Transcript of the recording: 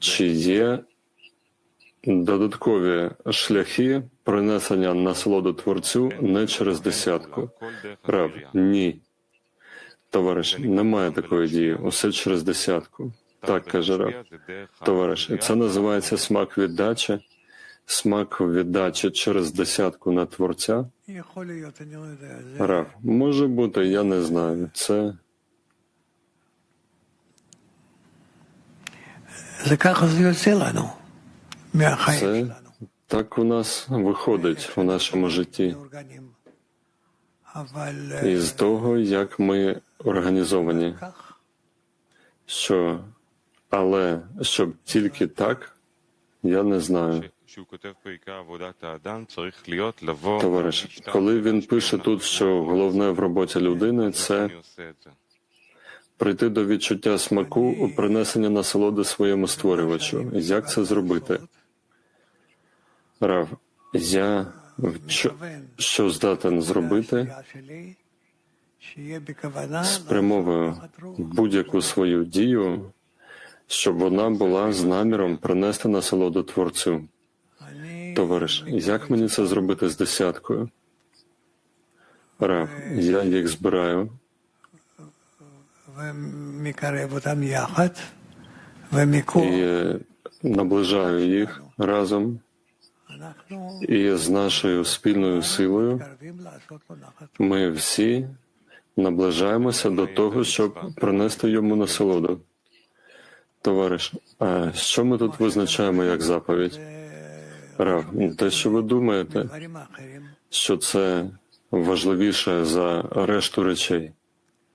Чи є додаткові шляхи принесення насолоду творцю не через десятку? Рав. ні. Товариш, немає такої дії. Усе через десятку. Так каже рав. Товариш, і це називається смак віддачі, смак віддачі через десятку на творця. Рав. може бути, я не знаю. Це Це так у нас виходить у нашому житті. І з того, як ми організовані, що але щоб тільки так, я не знаю. Товариш, коли він пише тут, що головне в роботі людини це прийти до відчуття смаку у принесення насолоди своєму створювачу. Як це зробити? Рав, я що, що здатен зробити? Спрямовую будь-яку свою дію, щоб вона була з наміром принести насолоду творцю. Товариш, як мені це зробити з десяткою? Рав, я їх збираю і е, наближаю їх разом. І з нашою спільною силою ми всі наближаємося до того, щоб принести йому насолоду. Товариш, а що ми тут визначаємо як заповідь? Рав, те, що ви думаєте, що це важливіше за решту речей.